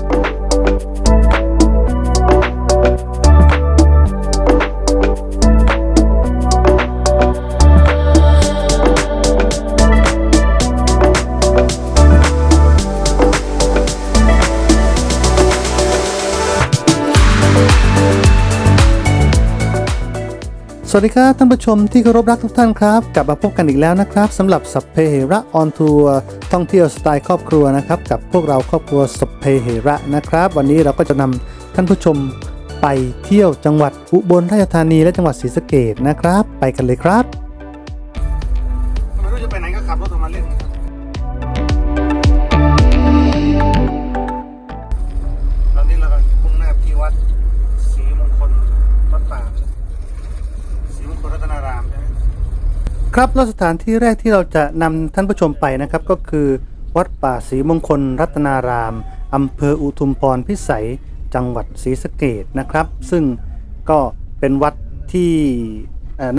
Música สวัสดีครับท่านผู้ชมที่เคารพรักทุกท่านครับ กลับมาพบกันอีกแล้วนะครับสำหรับสัพเพเหระออนทัวร์ท่องเที่ยวสไตล์ครอบครัวนะครับกับพวกเราครอบครัวสัพเพเหระนะครับ วันนี้เราก็จะนำท่านผู้ชมไปเที่ยวจังหวัดอุบลราชธานีและจังหวัดศรีสะเกดนะครับ ไปกันเลยครับ ครับแล้วสถานที่แรกที่เราจะนำท่านผู้ชมไปนะครับ ก็คือวัดป่าศรีมงคลรัตนารามอำเภออุทุมพรพิสัยจังหวัดศรีสะเกดนะครับ ซึ่งก็เป็นวัดที่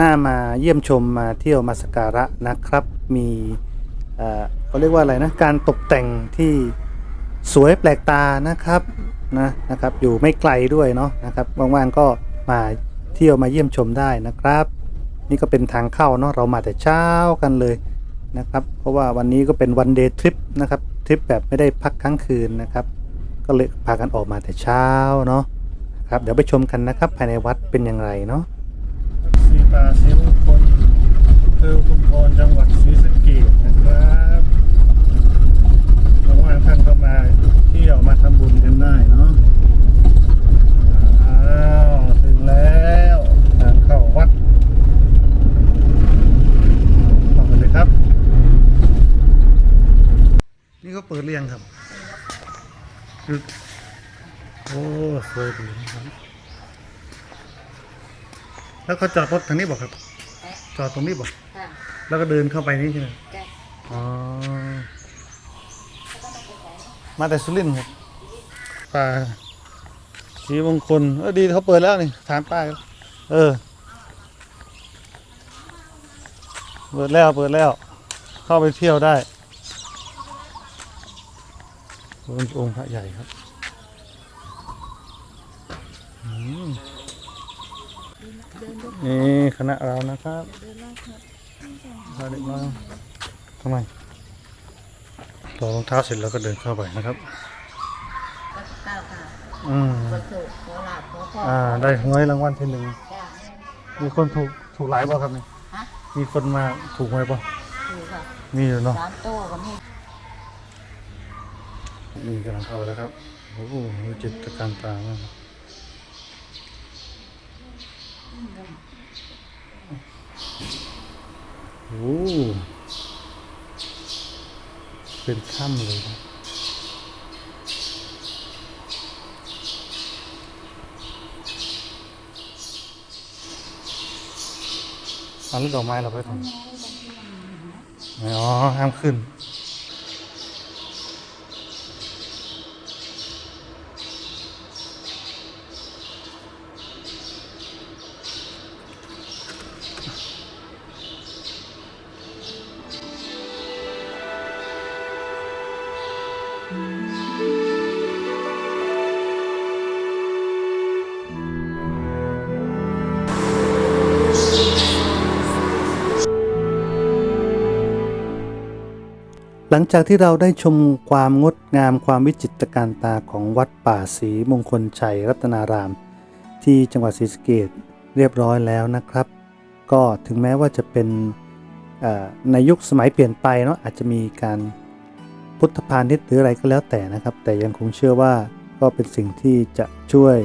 น่ามาเยี่ยมชมมาเที่ยวมาสักการะนะครับ มีเอ่อเขาเรียกว่าอะไรนะการตกแต่งที่สวยแปลกตานะครับนะนะครับ อยู่ไม่ไกลด้วยเนาะนะครับว่างๆก็มาเที่ยวมาเยี่ยมชมได้นะครับ นี่ก็เป็นทางเข้าเนาะเรามาแต่เช้ากันเลยนะครับ เพราะว่าวันนี้ก็เป็นวันเดย์ทริปนะครับทริปแบบไม่ได้พักค้างคืนนะครับ ก็เลยพากันออกมาแต่เช้าเนาะครับเดี๋ยวไปชมกันนะครับภายในวัดเป็นอย่างไรเนาะสีป่าสีมงคลเภออุทุมพรจังหวัดศรีสะเกดนะครับว่างๆท่านก็มาเที่ยวมาทำบุญกันได้เนาะอ้าวถึงแล้วทางเข้าวัดเข้ากันเลยครับ นี่ก็เปิดเรียงครับคือ โอ้สวยดีนะครับ แล้วเขาจอดรถทางนี้บอกครับ จอดตรงนี้บอกค่ะแล้วก็เดินเข้าไปนี่ใช่ไหมจ้ะอ๋อ มาแต่สุรินทร์ครับป่าสีมงคลเออดีเขาเปิดแล้วนี่ถามป้าครับเออ เปิดแล้วเปิดแล้ว เข้าไปเที่ยวได้ เป็นองค์พระใหญ่ครับนี่คณะเรานะครับพาเด็กมาทำไมรอรองเท้าเสร็จแล้วก็เดินเข้าไปนะครับก้าค่ะอืมขอสุขขอลาบขอพรอ่า ได้หวยรางวัลที่หนึ่งมีคนถูกถูกหลายบ่ครับนี่มีคนมาถูกหวยบ่ถูกค่ะมีอยู่เนาะสามโต้ก็มี นี่กำลังเข้าแล้วครับ โอ้โหมีจิตรการตามากโอ้โหเป็นถ้ำเลยนะเอาลูกดอกไม้เราไปทำอ๋อห้ามขึ้น หลังจากที่เราได้ชมความงดงามความวิจิตรการตาของวัดป่าศรีมงคลชัยรัตนาราม ที่จังหวัดศรีสะเกษเรียบร้อยแล้วนะครับ ก็ถึงแม้ว่าจะเป็นในยุคสมัยเปลี่ยนไปเนาะอาจจะมีการพุทธพาณิชย์หรืออะไรก็แล้วแต่นะครับ แต่ยังคงเชื่อว่าก็เป็นสิ่งที่จะช่วย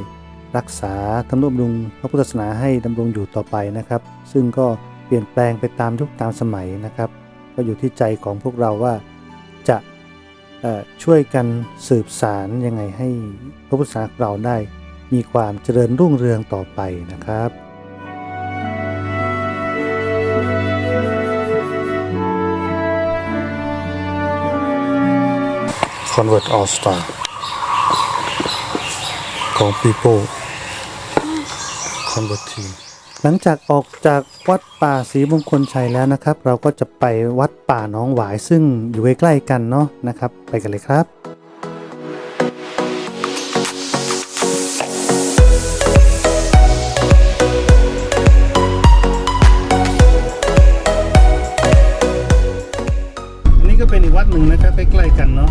รักษาทำนุบำรุงพระพุทธศาสนาให้ดำรงอยู่ต่อไปนะครับ ซึ่งก็เปลี่ยนแปลงไปตามยุคตามสมัยนะครับ ก็อยู่ที่ใจของพวกเราว่า จะช่วยกันสืบสารยังไงให้พระพุทธศาสนาเราได้มีความเจริญรุ่งเรืองต่อไปนะครับ Convert All Star ของ People Convert Team หลังจากออกจากวัดป่าศรีมงคลชัยแล้วนะครับ เราก็จะไปวัดป่าน้องหวายซึ่งอยู่ใกล้ๆกันเนาะนะครับ ไปกันเลยครับนี่ก็เป็นอีกวัดหนึ่งนะครับใกล้ๆกันเนาะ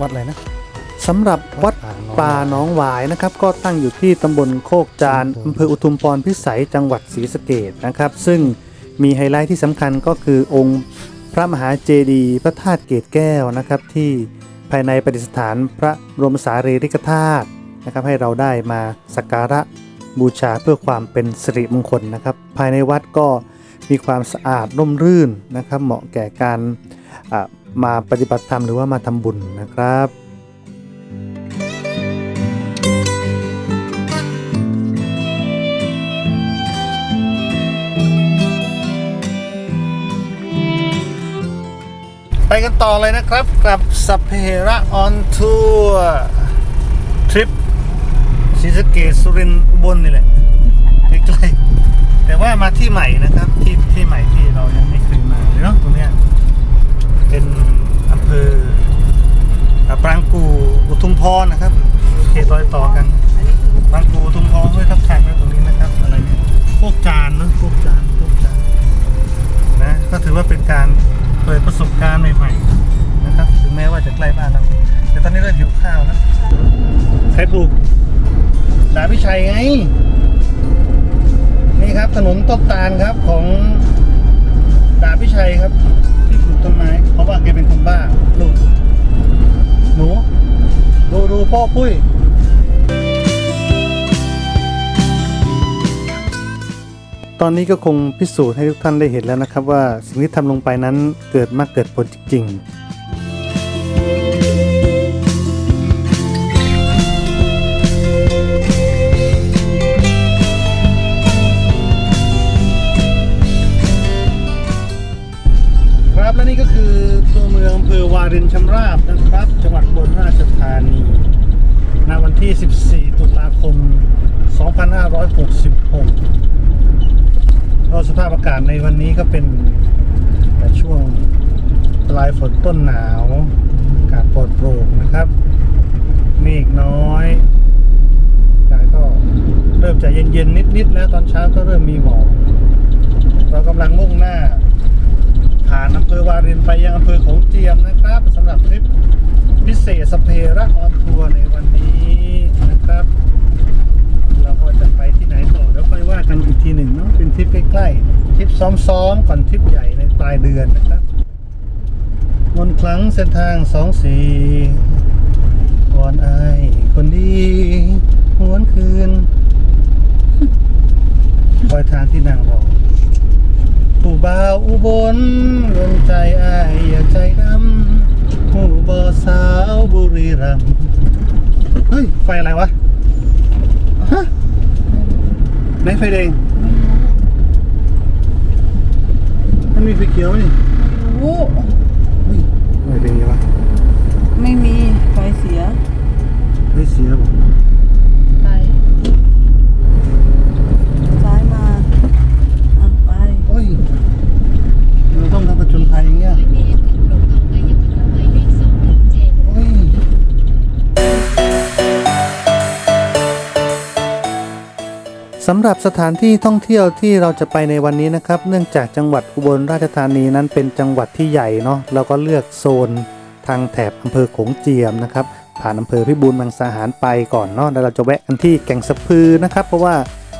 วัดวัดอะไรนะสำหรับวัดป่าหนองหวายนะครับ ก็ตั้งอยู่ที่ตำบลโคกจานอำเภออุทุมพรพิสัยจังหวัดศรีสะเกดนะครับ ซึ่งมีไฮไลท์ที่สำคัญก็คือองค์พระมหาเจดีย์พระธาตุเกศแก้วนะครับ ที่ภายในประดิษฐานพระบรมสารีริกธาตุนะครับ ให้เราได้มาสักการะบูชาเพื่อความเป็นสิริมงคลนะครับ ภายในวัดก็มีความสะอาดร่มรื่นนะครับ เหมาะแก่การอ่า มาปฏิบัติธรรมหรือว่ามาทำบุญนะครับไปกันต่อเลยนะครับกับสัพเพเหระออนทัวร์ทริปศรีสะเกษสุรินทร์อุบลนี่แหละใกล้ๆแต่ว่ามาที่ใหม่นะครับ ที่ที่ใหม่ที่เรายังไม่เคยมาเลยเนาะตรงเนี้ย เป็นอำเภออ่าปรางกูอุทุมพรนะครับเขตรอยต่อกันปรางกูอุทุมพรด้วยทับทันนะตรงนี้นะครับอะไรเนี่ยพวกจานเนอะพวกจานพวกจานนะก็ถือว่าเป็นการเปิดประสบการณ์ใหม่ๆนะครับ ถึงแม้ว่าจะใกล้บ้านเราแต่ตอนนี้เริ่มหิวข้าวแล้วใครปลูกดาบพิชัยไง นี่ครับถนนต้นตาลครับของดาบพิชัยครับที่ปลูก ต้นไม้ เพราะว่าแกเป็นคนบ้าลูกหนูดูดูพ่อปุ้ยตอนนี้ก็คงพิสูจน์ให้ทุกท่านได้เห็นแล้วนะครับว่าสิ่งที่ทำลงไปนั้นเกิดมาเกิดผลจริงๆ รินชำราบนะครับ จังหวัดบลราชธานีณวันที่ 14 ตุลาคม 2566ก็สภาพอากาศในวันนี้ก็เป็นช่วงปลายฝนต้นหนาว อากาศปลอดโปร่งนะครับ เมฆน้อยอากาศก็เริ่มจะเย็นๆนิดๆแล้วตอนเช้าก็เริ่มมีหมอกเรากำลังมุ่งหน้า ผ่านอำเภอวารินไปยังอำเภอโของเจียมนะครับสำหรับทริปพิเศษสเประออนทัวร์ในวันนี้นะครับ เราก็จะไปที่ไหนต่อเดี๋ยวค่อยว่ากันอีกทีหนึ่งเนาะเป็นทริปใกล้ๆทริปซ้อมๆก่อนทริปใหญ่ในปลายเดือนนะครับมนคลังเส้นทางสองสีวอนไอายคนดีหวนคืนคอยทางที่นางรอ ผู้บ่าวอุบลดวงใจอายอย่าใจดำผู้บ่าวสาวบุรีรัมย์เฮ้ย ไฟอะไรวะ ฮะไหนไฟแดงมันมีไฟเขียวไหมนี่โอ้เฮ้ยไฟแดงยังวะไม่มีไฟเสีย ไฟเสียบ่ไสำหรับสถานที่ท่องเที่ยวที่เราจะไปในวันนี้นะครับ เนื่องจากจังหวัดอุบลราชธานีนั้นเป็นจังหวัดที่ใหญ่เนาะเราก็เลือกโซนทางแถบอำเภอโขงเจียมนะครับ ผ่านอำเภอพิบูลมังสาหารไปก่อนเนาะแล้วเราจะแวะกันที่แก่งสะพือนะครับ เพราะว่า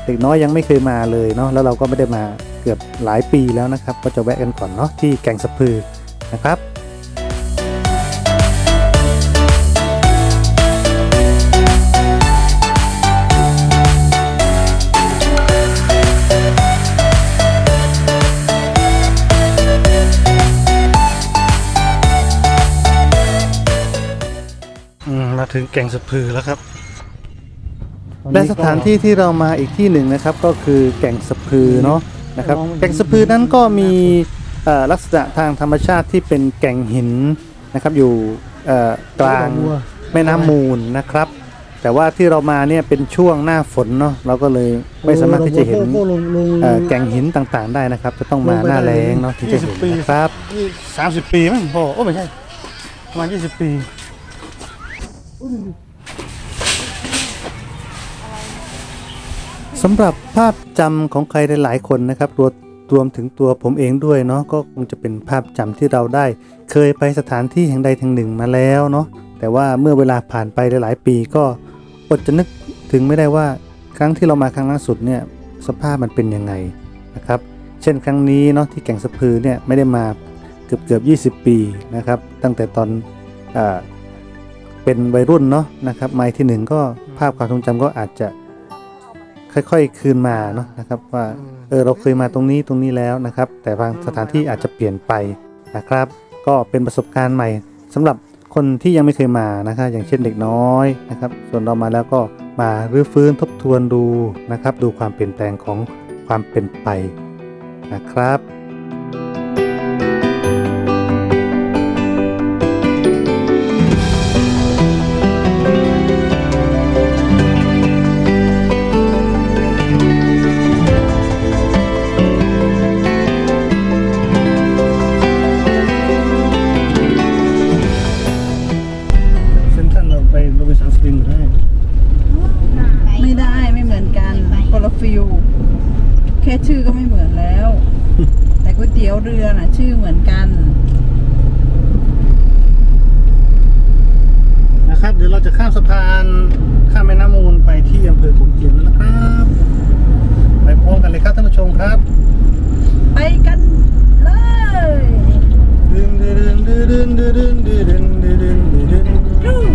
เด็กน้อยยังไม่เคยมาเลยเนาะแล้วเราก็ไม่ได้มาเกือบหลายปีแล้วนะครับ ก็จะแวะกันก่อนเนาะที่แก่งสะพือนะครับ ถึงแก่งสะพือแล้วครับและสถานที่ที่เรามาอีกที่หนึ่งนะครับก็คือแก่งสะพือเนาะนะครับแก่งสะพือนั้นก็มีเอ่อลักษณะทางธรรมชาติที่เป็นแก่งหินนะครับอยู่เอ่อกลางแม่น้ำมูลนะครับ แต่ว่าที่เรามาเนี่ยเป็นช่วงหน้าฝนเนาะเราก็เลยไม่สามารถที่จะเห็นเอ่อแก่งหินต่างๆได้นะครับ จะต้องมาหน้าแล้งเนาะถึงจะเห็นนะครับสามสิบปีมั้งพ่อโอ้ไม่ใช่ประมาณยี่สิบปี สำหรับภาพจำของใครหลายๆคนนะครับรวมรวมถึงตัวผมเองด้วยเนาะก็คงจะเป็นภาพจำที่เราได้ เคยไปสถานที่แห่งใดแห่งหนึ่งมาแล้วเนาะแต่ว่าเมื่อเวลาผ่านไปหลายๆ ปีก็อดจะนึกถึงไม่ได้ว่าครั้งที่เรามาครั้งล่าสุดเนี่ยสภาพมันเป็นยังไงนะครับ เช่นครั้งนี้เนาะที่แก่งสะพือเนี่ยไม่ได้มาเกือบเกือบ20 ปีนะครับ ตั้งแต่ตอนอ เป็นวัยรุ่นเนาะนะครับไม้ที่หนึ่งก็ภาพความทรงจำก็อาจจะค่อยๆ คืนมาเนาะนะครับว่าเออเราเคยมาตรงนี้ตรงนี้แล้วนะครับ แต่บางสถานที่อาจจะเปลี่ยนไปนะครับ ก็เป็นประสบการณ์ใหม่สำหรับคนที่ยังไม่เคยมานะครับอย่างเช่นเด็กน้อยนะครับ ส่วนเรามาแล้วก็มารื้อฟื้นทบทวนดูนะครับ ดูความเปลี่ยนแปลงของความเป็นไปนะครับ ครับท่านผู้ชมครับ ไปกันเลยดึงดึงดึงดึงดึงดึงดึงดึงดึงดึงดึงดึง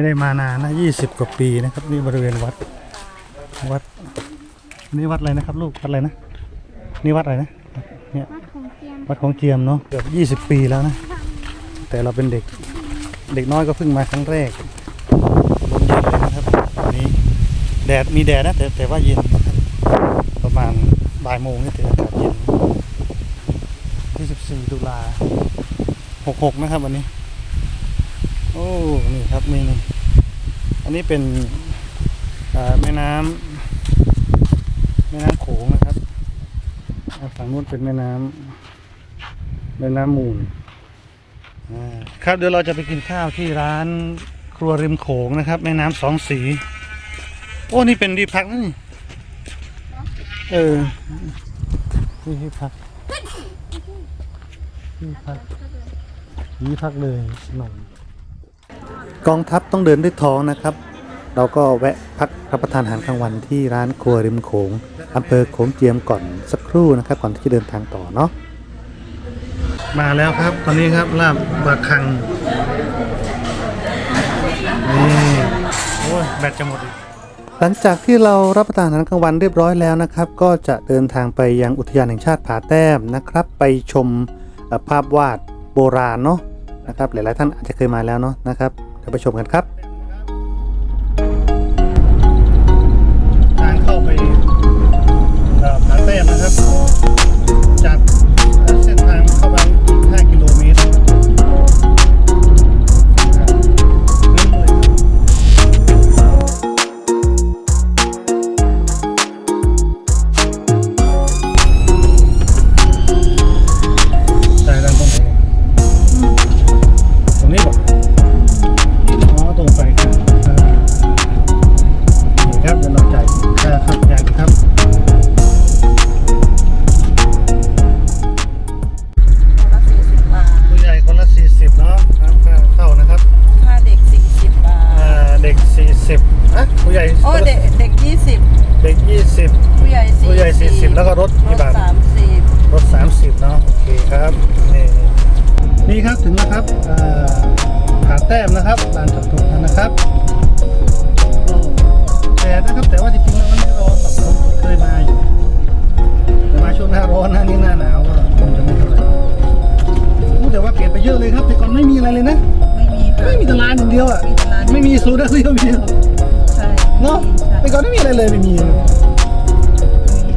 ไม่ได้มานานนะยี่สิบกว่าปีนะครับ นี่บริเวณวัด วัด นี่วัดอะไรนะครับ ลูกวัดอะไรนะนี่วัดอะไรนะเนี่ยวัดของเทียมวัดของเจียมเนาะเกือบยี่สิบปีแล้วนะ แต่เราเป็นเด็กเด็กน้อยก็เพิ่งมาครั้งแรกลมเย็นเลยนะครับวันนี้แดดมีแดดนะแต่แต่ว่าเย็นนะครับประมาณบ่ายโมงนี่แต่อากาศเย็นที่สิบสี่ตุลาหกหกนะครับวันนี้ โอ้ นี่ครับนี่นี่อันนี้เป็นแม่น้ำแม่น้ำโขงนะครับฝั่งนู้นเป็นแม่น้ำแม่น้ำมูลครับเดี๋ยวเราจะไปกินข้าวที่ร้านครัวริมโขงนะครับ แม่น้ำสองสี โอ้ นี่เป็นที่พักนะนี่เออนี่ที่พักที่พักที่พักเลยหน่อย กองทัพต้องเดินด้วยท้องนะครับ เราก็แวะพักรับประทานอาหารกลางวันที่ร้านครัวริมโขงอำเภอโขงเจียมก่อนสักครู่นะครับ ก่อนที่จะเดินทางต่อเนาะมาแล้วครับ ตอนนี้ครับลาบบะคังนี่โอ้ยแบตจะหมดอีกหลังจากที่เรารับประทานอาหารกลางวันเรียบร้อยแล้วนะครับ ก็จะเดินทางไปยังอุทยานแห่งชาติผาแต้มนะครับ ไปชมเอ่อภาพวาดโบราณเนาะนะครับ หลายๆท่านอาจจะเคยมาแล้วเนาะนะครับ ท่านผู้ชมกันครับ ร้านไม่มีซูด้าเรียวมีหรอกใช่เนาะใช่แต่ก่อนไม่มีอะไรเลยไม่มี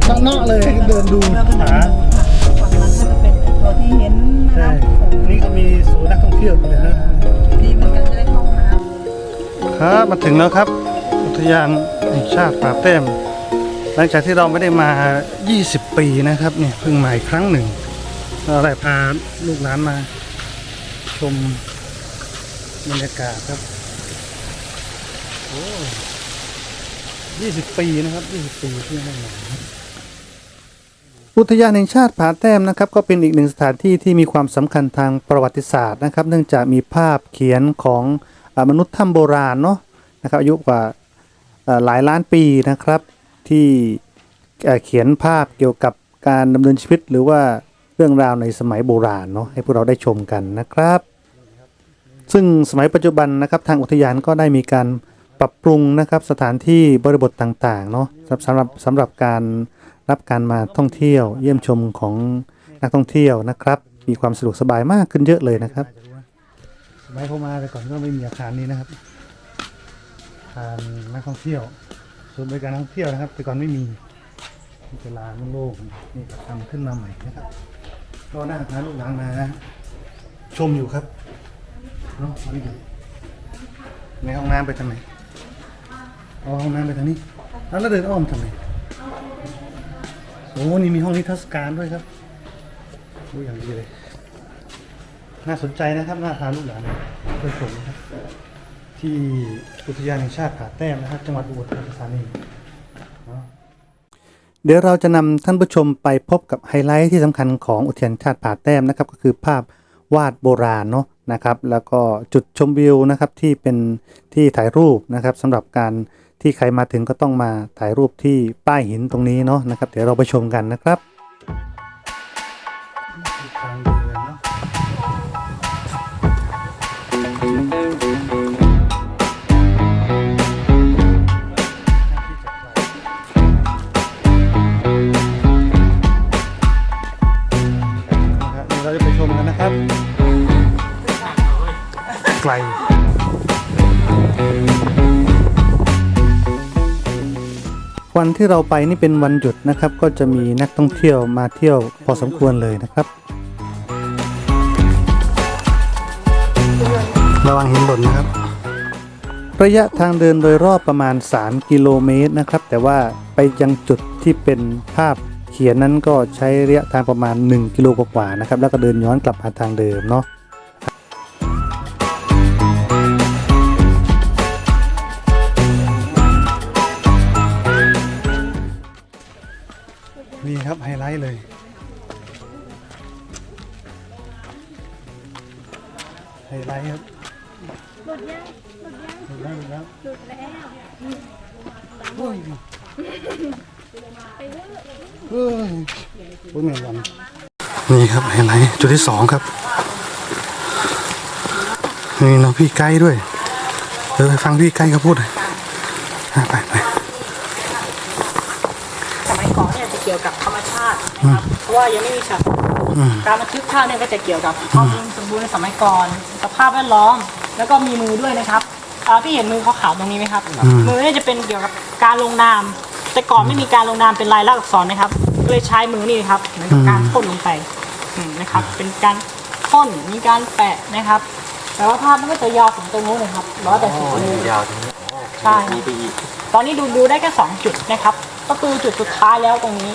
เนาะๆเลยเดินดูแล้วก็เดินหาดูค่ะฝั่งนั้นก็จะเป็นตัวที่เห็นใช่น้ำนี่ก็มีศูนย์นักท่องเที่ยวอยู่นะดีเหมือนกันจะได้เข้าห้องน้ำครับมาถึงแล้วครับ อุทยานแห่งชาติป่าแต้ม หลังจากที่เราไม่ได้มา 20 ปีนะครับเนี่ยเพิ่งมาอีกครั้งหนึ่งเราได้พาลูกหลานมา ชมบรรยากาศครับ โอ้20ปีนะครับ20ปีที่ไม่มาอุทยานแห่งชาติผาแต้มนะครับ ก็เป็นอีกหนึ่งสถานที่ที่มีความสำคัญทางประวัติศาสตร์นะครับ เนื่องจากมีภาพเขียนของอมนุษย์ถ้ำโบราณเนาะนะครับอายุกว่าหลายล้านปีนะครับ ที่เอ่อเขียนภาพเกี่ยวกับการดำเนินชีวิต หรือว่าเรื่องราวในสมัยโบราณเนาะให้พวกเราได้ชมกันนะครับ ซึ่งสมัยปัจจุบันนะครับทางอุทยานก็ได้มีการ ปรับปรุงนะครับสถานที่บริบทต่างๆเนาะสำหรับสำหรับการรับการมาท่องเที่ยวเยี่ยมชมของนักท่องเที่ยวนะครับ มีความสะดวกสบายมากขึ้นเยอะเลยนะครับสมัยเขามาแต่ก่อนก็ไม่มีอาคารนี้นะครับอาคารนักท่องเที่ยวศูนย์บริการนักท่องเที่ยวนะครับ แต่ก่อนไม่มีมีเป็นลานโล่งนี่ก็ทำขึ้นมาใหม่นะครับรอหน้าพาลูกหลานมาชมอยู่ครับเนาะมาดูในห้องน้ำไปทางไห เอาห้องน้ำไปทางนี้ แล้วเราเดินอ้อมทำไมโอ้นี่มีห้องนิทรรศการด้วยครับโอ้อย่างดีเลย น่าสนใจนะครับ น่าพาลูกหลานไปชมนะครับ ที่อุทยานแห่งชาติผาแต้มนะครับ จังหวัดอุบลราชธานีเนาะเดี๋ยวเราจะนำท่านผู้ชมไปพบกับไฮไลท์ที่สำคัญของอุทยานชาติผาแต้มนะครับ ก็คือภาพวาดโบราณเนาะนะครับ แล้วก็จุดชมวิวนะครับที่เป็นที่ถ่ายรูปนะครับสำหรับการ ที่ใครมาถึงก็ต้องมาถ่ายรูปที่ป้ายหินตรงนี้เนาะนะครับ เดี๋ยวเราไปชมกันนะครับทางเดินเนาะนะครับเดี๋ยวเราจะไปชมกันนะครับ ไกล วันที่เราไปนี่เป็นวันหยุดนะครับ ก็จะมีนักท่องเที่ยวมาเที่ยวพอสมควรเลยนะครับระวังหินหล่นนะครับ ระยะทางเดินโดยรอบประมาณ 3 กิโลเมตรนะครับ แต่ว่าไปยังจุดที่เป็นภาพเขียนนั้นก็ใช้ระยะทางประมาณ 1 กิโลกว่าๆนะครับ แล้วก็เดินย้อนกลับมาทางเดิมเนาะ เลย ไฮไลท์ครับหลุดยังหลุดยังหมดแล้วหมดแล้วหลุดแล้วโอ้ยไปเรื่อยเฮ้ยโอ้ยแม่งวันนี่ครับไฮไลท์จุดที่สองครับนี่เนาะพี่ไกด์ด้วยเออไปฟังพี่ไกด์เขาพูดหน่อยไปไปสมัยก่อนเนี่ยจะเกี่ยวกับธรรมชาติ ว่ายังไม่มีฉากการบันทึกภาพเนี่ยก็จะเกี่ยวกับความอุดมสมบูรณ์ในสมัยก่อนสภาพแวดล้อม แล้วก็มีมือด้วยนะครับอ่าพี่เห็นมือขาวๆตรงนี้ไหมครับ มือเนี่ยจะเป็นเกี่ยวกับการลงนาม แต่ก่อนไม่มีการลงนามเป็นลายลักษณ์อักษรนะครับก็เลยใช้มือนี่ครับเหมือนกับการพ่นลงไปอืมนะครับ เป็นการพ่นมีการแปะนะครับ แต่ว่าภาพมันก็จะยาวถึงตรงนู้นนะครับร้อยแปดสิบนิ้วยาวถึงใช่ครับตอนนี้ดูดูได้แค่สองจุดนะครับ ก็คือจุดสุดท้ายแล้วตรงนี้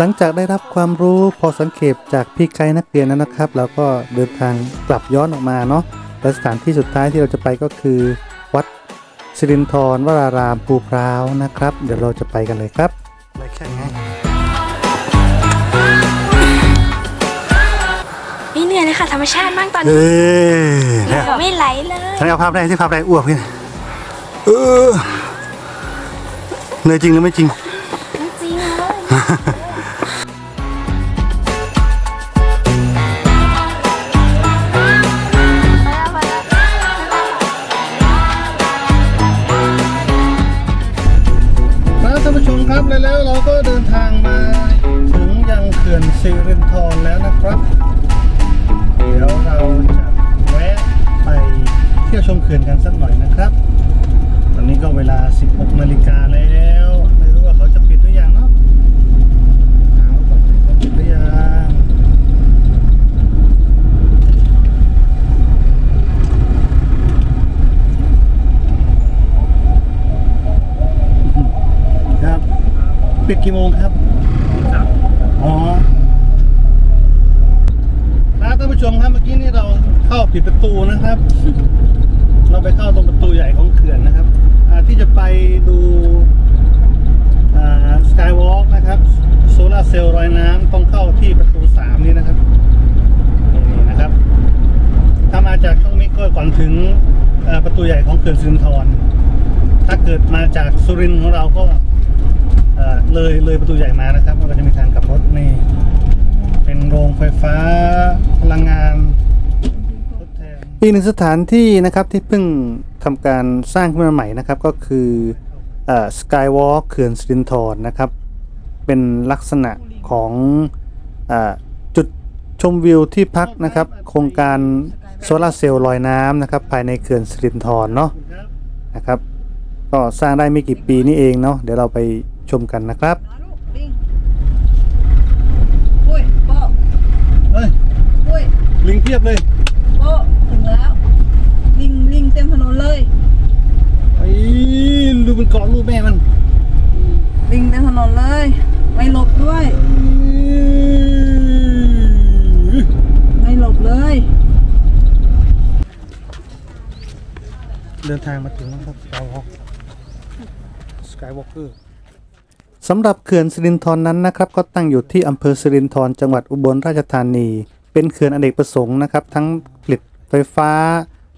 หลังจากได้รับความรู้พอสังเกตจากพี่ไกด์นักเรียนแล้วนะครับแล้วก็เดินทางกลับย้อนออกมาเนาะและสถานที่สุดท้ายที่เราจะไปก็คือ วัดสิรินทรวรารามภูพร้าวนะครับ เดี๋ยวเราจะไปกันเลยครับไรแค่ไง รรมชาติมากตอนเอนี้อเนี่ยเหงื่อไม่ไหลเลยฉันเอาภาพได้ที่ภาพได้อ้วกพี่เออเหนื่อยจริงหรือไม่จริง จริงเลย ครับท่านผู้ชมครับและแล้วเราก็เดินทางมาถึงยังเขื่อนสิรินธรแล้วนะครับ เดี๋ยวเราจะแวะไปเที่ยวชมเขื่อนกันสักหน่อยนะครับ ตอนนี้ก็เวลา 16นาฬิกาแล้ว ไม่รู้ว่าเขาจะปิดหรือยังเนาะถามก่อนเขาปิดหรือยังครับ ปิดกี่โมงครับอ๋อนะท่าน ผู้ชมครับเมื่อกี้นี่เราเข้าผิดประตูนะครับ เราไปเข้าตรงประตูใหญ่ของเขื่อนนะครับที่จะไปดูสกายวอล์กนะครับโซลาเซลล์ลอยน้ำต้องเข้าที่ประตูสามนี่นะครับนี่นะครับ ถ้ามาจากช่องนี้ก็ก่อนถึงประตูใหญ่ของเขื่อนสินธรถ้าเกิดมาจากสุรินทร์ของเราก็เอ่อเลยเลยประตูใหญ่มานะครับมันก็จะมีทางกลับรถนี่ เป็นโรงไฟฟ้าพลังงานทดแทนอีกหนึ่งสถานที่นะครับที่เพิ่งทำการสร้างขึ้นมาใหม่นะครับก็คือสกายวอล์กเขื่อนสิรินธรนะครับ เป็นลักษณะของอจุดชมวิวที่พักนะครับ โครงการโซลาร์เซลล์ลอยน้ำนะครับ ภายในเขื่อนสิรินธรเนาะนะครับ ก็สร้างได้ไม่กี่ปีนี่เองเนาะเดี๋ยวเราไปชมกันนะครับ มาลูกลิงปุ้ยโป้ เฮ้ย ปุ้ย ลิงเพียบเลยโป้ถึงแล้ว ลิงลิงเต็มถนนเลยไอ้ดูมันเกาะลูกแม่มันลิงเต็มถนนเลย ไม่หลบด้วย ไม่หลบเลย เดินทางมาถึงแล้วครับสกายวอล์กสกายวอล์กเกอร์สำหรับเขื่อนสิรินธรนั้นนะครับ ก็ตั้งอยู่ที่อำเภอสิรินธรจังหวัดอุบลราชธานี เป็นเขื่อนอเนกประสงค์นะครับ ทั้งผลิตไฟฟ้า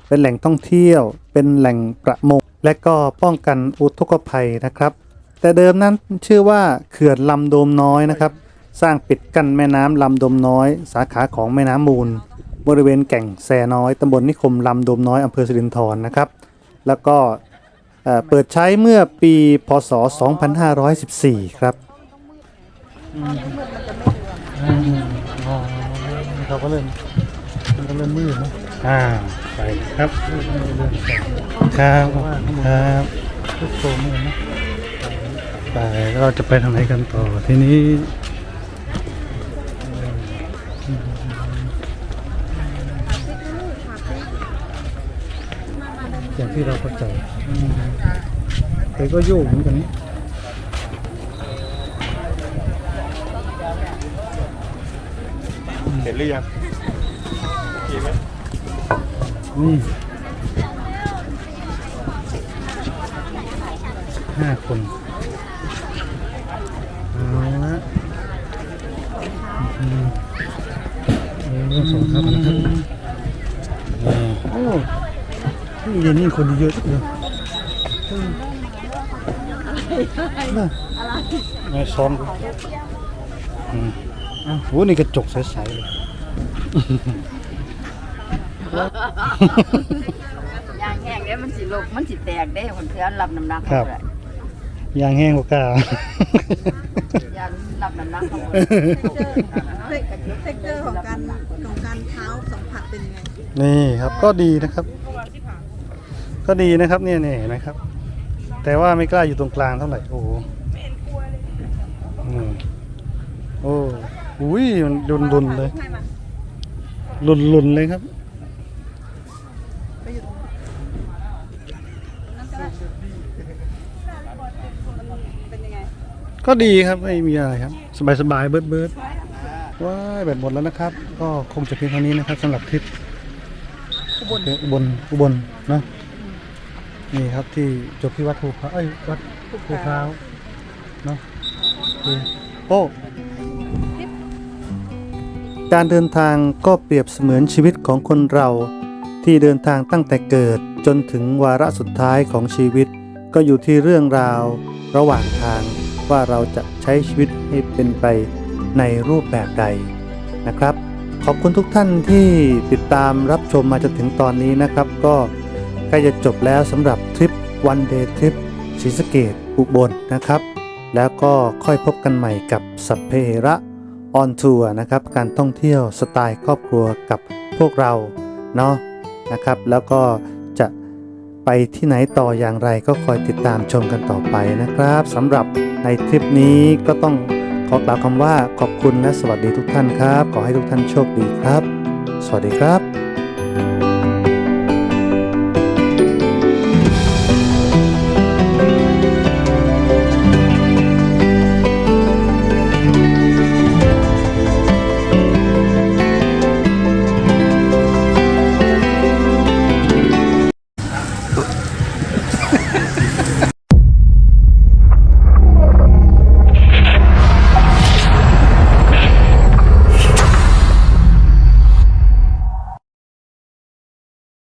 เป็นแหล่งท่องเที่ยว เป็นแหล่งประมง และก็ป้องกันอุทกภัยนะครับ แต่เดิมนั้นชื่อว่าเขื่อนลำโดมน้อยนะครับ สร้างปิดกั้นแม่น้ำลำโดมน้อย สาขาของแม่น้ำมูล บริเวณแก่งแซน้อยตำบลนิคมลำโดมน้อยอำเภอสิรินธรนะครับ แล้วก็เปิดใช้เมื่อปีพศ 2514 ครับ เขาก็เริ่มมันก็เริ่มมืดนะอ่าไปครับเริ่มเริ่มใส่ครับครับทุกโซนเลยนะไปเราจะไปทางไหนกันต่อทีนี้อย่างที่เราเข้าใจอืมแต่ก็โยกเหมือนกันน เห็นหรือยังนี่ห้าคนเอาละอืมเออเรื่องสองครับนะครับอ่าโอ้นี่เย็นนี่คนเยอะเลยอืมน่ะไม่ซ้อมกูอืม อ้าวโหนี่กระจกใสๆเลย ยางแห้งเด้มันสิลกมันสิแตกเด้คนเพื่อนรับน้ำหนักครับ เขาเลยยางแห้งกว่ากล้ายางรับน้ำหนักเขาเลยเทคเจอร์ของการของการเท้าสัมผัสเป็นยังไง นี่ครับก็ดีนะครับ ก็ดีนะครับเนี่ยเนี่ยเห็นไหมครับ แต่ว่าไม่กล้าอยู่ตรงกลางเท่าไหร่โอ้โหอืมโอ้ อุ้ยมันรุนรุนๆเลยรุนรุนๆเลยครับก็ดีครับไม่มีอะไรครับ สบายสบายๆเบิร์ดเบิร์ดว้ายแบตหมดแล้วนะครับ ก็คงจะเพียงเท่านี้นะครับสำหรับทริปอุบลอุบลอุบลเนอะนี่ครับที่จบที่วัดภูพร้าวเอ้ยวัดภูพร้าวเนาะโอเคโป้ การเดินทางก็เปรียบเสมือนชีวิตของคนเรา ที่เดินทางตั้งแต่เกิดจนถึงวาระสุดท้ายของชีวิต ก็อยู่ที่เรื่องราว ระหว่างทางว่าเราจะใช้ชีวิตให้เป็นไปในรูปแบบใดนะครับ ขอบคุณทุกท่านที่ติดตามรับชมมาจนถึงตอนนี้นะครับ ก็ใกล้จะจบแล้วสำหรับทริปวันเดย์ทริปศรีสะเกดอุบลนะครับ แล้วก็ค่อยพบกันใหม่กับสัพเพระ ออนทัวร์นะครับการท่องเที่ยวสไตล์ครอบครัวกับพวกเราเนาะนะครับ แล้วก็จะไปที่ไหนต่ออย่างไรก็คอยติดตามชมกันต่อไปนะครับสำหรับในทริปนี้ก็ต้องขอกล่าวคำว่าขอบคุณและสวัสดีทุกท่านครับ ขอให้ทุกท่านโชคดีครับ สวัสดีครับ